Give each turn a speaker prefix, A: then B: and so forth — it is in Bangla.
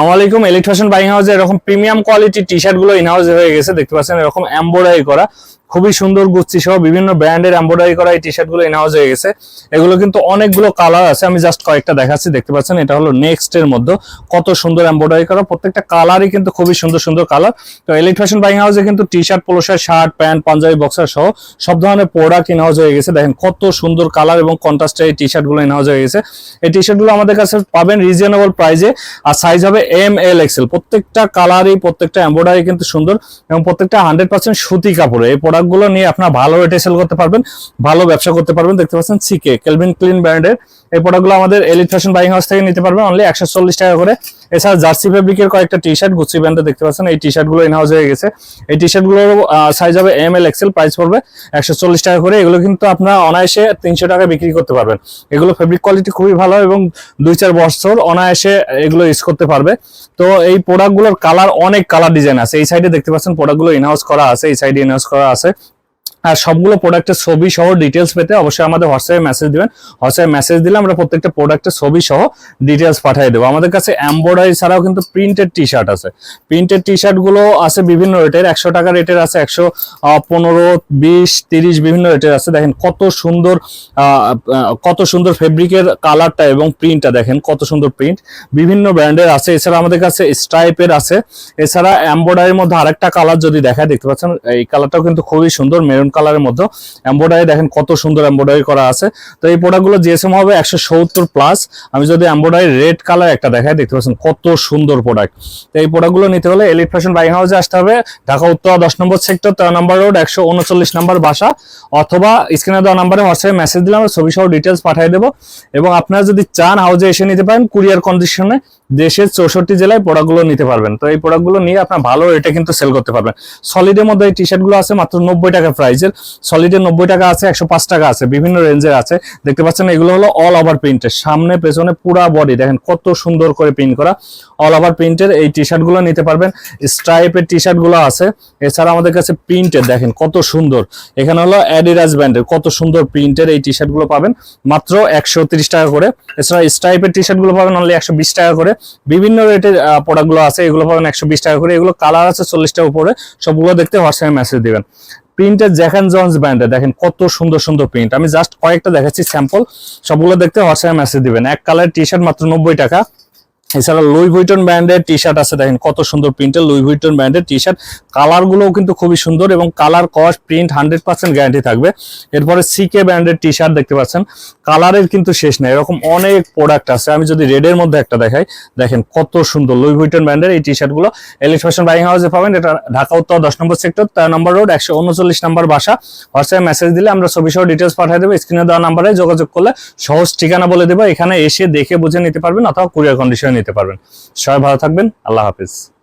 A: আসসালামাইকুম ইলেকট্রিশিয়ান বাইং হাউসে এরকম প্রিমিয়াম কোয়ালিটি টি শার্টগুলো ইন হাউস হয়ে গেছে। দেখতে পাচ্ছেন, এরকম এমব্রয়ডারি করা। খুবই সুন্দর গুচ্ছি সহ বিভিন্ন ব্র্যান্ডের এমব্রয়ডারি করা এই টি শার্টগুলো ইন হয়ে গেছে। এগুলো কিন্তু অনেকগুলো কালার আছে, আমি জাস্ট কয়েকটা দেখাচ্ছি, দেখতে পাচ্ছেন? এটা হলো নেক্সট এর মধ্যে। কত সুন্দর এমব্রয়ডারি করা, প্রত্যেকটা কালারই কিন্তু খুবই সুন্দর সুন্দর কালার তো ইলেকট্রিশিয়ান বাইং হাউসে কিন্তু T shirt polo shirt pant Punjabi boxer সহ সব ধরনের প্রোডাক্ট ইন হয়ে গেছে। দেখেন কত সুন্দর কালার এবং কন্ট্রাস্টের এই টি শার্টগুলো ইন হয়ে গেছে। এই টি শার্টগুলো আমাদের কাছে পাবেন রিজনেবল প্রাইসে আর সাইজ হবে এম এল এক্সেল প্রত্যেকটা কালারই প্রত্যেকটা এমব্রয়ডারি কিন্তু সুন্দর এবং প্রত্যেকটা হান্ড্রেড পার্সেন্ট সুতি কাপড়ে, এই গুলো নিয়ে আপনার ভালো রেটে সেল করতে পারবেন, ভালো ব্যবসা করতে পারবেন। দেখতে পাচ্ছেন সিকে কেলভিন ক্লিন ব্র্যান্ডের এই প্রোডাক্টগুলো আমাদের এলিট ফ্যাশন বাইং হাউস থেকে নিতে পারবেন। অনলি একশো চল্লিশ টাকা করে এছাড়া জার্সি ফেব্রিকের কয়েকটা টি শার্ট গুচি ব্র্যান্ডে দেখতে পাচ্ছেন। এই টি শার্টগুলো ইনহাউস হয়ে গেছে। এই টি শার্টগুলোর সাইজ হবে এম এল এক্সেল প্রাইস পড়বে একশো চল্লিশ টাকা করে। এগুলো কিন্তু আপনারা অনায়াসে তিনশো টাকা বিক্রি করতে পারবেন। এগুলো ফেব্রিক কোয়ালিটি খুবই ভালো এবং দুই চার বছর অনায়াসে এগুলো ইউজ করতে পারবে। তো এই প্রোডাক্টগুলোর কালার অনেক কালার ডিজাইন আছে। এই সাইডে দেখতে পাচ্ছেন প্রোডাক্টগুলো ইনহাউস করা আছে, এই সাইডে ইনহাউস করা আছে। আর সবগুলো প্রোডাক্টের ছবি সহ ডিটেলস পেতে অবশ্যই আমাদের হোয়াটসঅ্যাপে মেসেজ দিবেন। হোয়াটসঅ্যাপে মেসেজ দিলে আমরা প্রত্যেকটা প্রোডাক্টের ছবি সহ ডিটেলস পাঠিয়ে দেবো। আমাদের কাছে এমব্রয়ডারি ছাড়াও কিন্তু প্রিন্টেড টি শার্ট আছে। প্রিন্টেড টি শার্টগুলো আছে বিভিন্ন রেটের একশো টাকা রেটের আছে, একশো পনেরো, বিশ, তিরিশ বিভিন্ন রেটের আছে। দেখেন কত সুন্দর কত সুন্দর ফেব্রিকের কালারটা এবং প্রিন্টটা দেখেন, কত সুন্দর প্রিন্ট বিভিন্ন ব্র্যান্ডের আছে। এছাড়া আমাদের কাছে স্ট্রাইপের আছে। এছাড়া এমব্রয়ডারির মধ্যে আরেকটা কালার যদি দেখায়, দেখতে পাচ্ছেন? এই কালারটাও কিন্তু খুবই সুন্দর মেরুন কালারের মধ্যে। এমব্রয়ডারি দেখেন কত সুন্দর এমব্রয়ডারি করা আছে। তো এই প্রোডাক্টগুলো জিএসএম হবে একশো সত্তর প্লাস আমি যদি এমব্রয়ডারি রেড কালার একটা দেখাই, দেখতে পাচ্ছেন কত সুন্দর প্রোডাক্ট তো এই প্রোডাক্টগুলো নিতে হলে এলিট ফ্যাশন বাইং হাউসে আসতে হবে। ঢাকা, উত্তর, দশ নম্বর সেক্টর তেরো নম্বর রোড একশো উনচল্লিশ নম্বর বাসা। অথবা স্ক্রিনে দেওয়া নাম্বারে হোয়াটসঅ্যাপে মেসেজ দিলে আমরা ছবি সহ ডিটেলস পাঠিয়ে দেবো। এবং আপনারা যদি চান হাউজে এসে নিতে পারেন কুরিয়ার কন্ডিশনে দেশের চৌষট্টি জেলায় প্রোডাক্টগুলো নিতে পারবেন। তো এই প্রোডাক্টগুলো নিয়ে আপনার ভালো রেটে কিন্তু সেল করতে পারবেন। সলিডের মধ্যে এই টি শার্টগুলো আছে মাত্র নব্বই টাকা প্রাইসের সলিডের নব্বই টাকা আছে, একশো পাঁচ টাকা আছে, বিভিন্ন রেঞ্জের আছে। দেখতে পাচ্ছেন, এগুলো হলো অল ওভার প্রিন্টের সামনে, পেছনে পুরা বডি দেখেন কত সুন্দর করে প্রিন্ট করা। অল ওভার প্রিন্টের এই টি শার্টগুলো নিতে পারবেন। স্ট্রাইপের টি শার্টগুলো আছে। এছাড়া আমাদের কাছে প্রিন্টের দেখেন কত সুন্দর। এখানে হলো অ্যাডিডাস ব্র্যান্ডের কত সুন্দর প্রিন্টের এই টি শার্টগুলো পাবেন। মাত্র একশো টাকা করে। এছাড়া স্ট্রাইপের টি শার্টগুলো পাবেন অনলি একশো বিশ টাকা করে। বিভিন্ন রেটের প্রোডাক্টগুলো আছে, এগুলো পাবেন একশো বিশ টাকা করে। এগুলো কালার আছে চল্লিশটা উপরে। সবগুলো দেখতে হোয়াটসঅ্যাপে মেসেজ দিবেন। প্রিন্টের জ্যাকান জন্স ব্র্যান্ডে দেখেন কত সুন্দর সুন্দর প্রিন্ট। আমি জাস্ট কয়েকটা দেখাচ্ছি স্যাম্পল, সবগুলো দেখতে হোয়াটসঅ্যাপ মেসেজ দিবেন। এক কালার টি শার্ট মাত্র নব্বই টাকা। এছাড়া লুই ভুইটন ব্র্যান্ডের টি শার্ট আছে, দেখেন কত সুন্দর প্রিন্টের লুই ভুইটন ব্র্যান্ডের টি শার্ট কালার গুলোও কিন্তু খুবই সুন্দর এবং colour cost print hundred percent guarantee থাকবে। এরপরে সিকে ব্র্যান্ডের টি শার্ট দেখতে পাচ্ছেন। কালারের কিন্তু শেষ নেই, এরকম অনেক প্রোডাক্ট আছে। আমি যদি রেডের মধ্যে একটা দেখাই, দেখেন কত সুন্দর লুই ভুইটন ব্র্যান্ডের এই টি শার্টগুলো এলিট ফ্যাশন বাইং হাউসে পাবেন, এটা ঢাকা, উত্তর, দশ নম্বর সেক্টর তেরো নম্বর রোড একশো উনচল্লিশ নম্বর বাসা। হোয়াটসঅ্যাপ মেসেজ দিলে আমরা ছবি সহ ডিটেলস পাঠিয়ে দেবো স্ক্রিনে দেওয়া নাম্বারে যোগাযোগ করলে সহজ ঠিকানা বলে দেবো। এখানে এসে দেখে বুঝে নিতে পারবেন অথবা কুরিয়ার কন্ডিশনে নিতে পারবেন। সবাই ভালো থাকবেন। আল্লাহ হাফিজ।